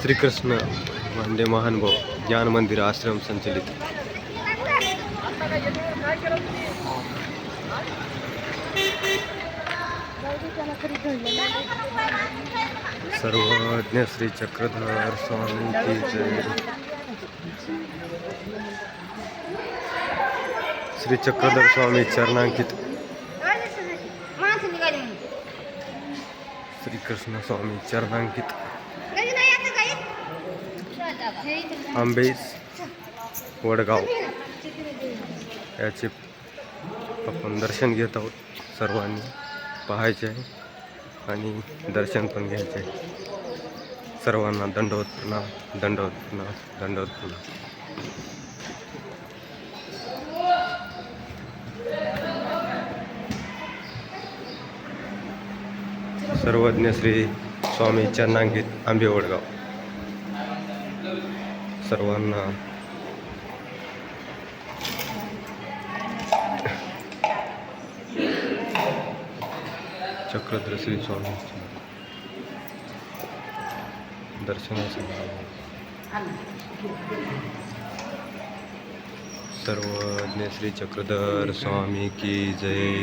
श्रीकृष्ण मांडे महानुभाव ज्ञान मंदिर आश्रम संचलित। सर्वज्ञ श्री चक्रधर स्वामी की जय। श्री चक्रधर स्वामी चरणांकित। श्रीकृष्ण स्वामी चरणांकित। आंबे आंबेस वडगाव. याचे आपण दर्शन घेत आहोत सर्वांनी. पाहायचे आहे आणि दर्शन पण घ्यायचे आहे. सर्वांना दंडवत प्रणाम दंडवत प्रणाम दंडवत प्रणाम सर्वज्ञ श्री स्वामी चरणांकित आंबे वडगाव सर्वांना. चक्रधर श्री स्वामी दर्शनासाठी सर्वज्ञ श्री चक्रधर स्वामी की जय.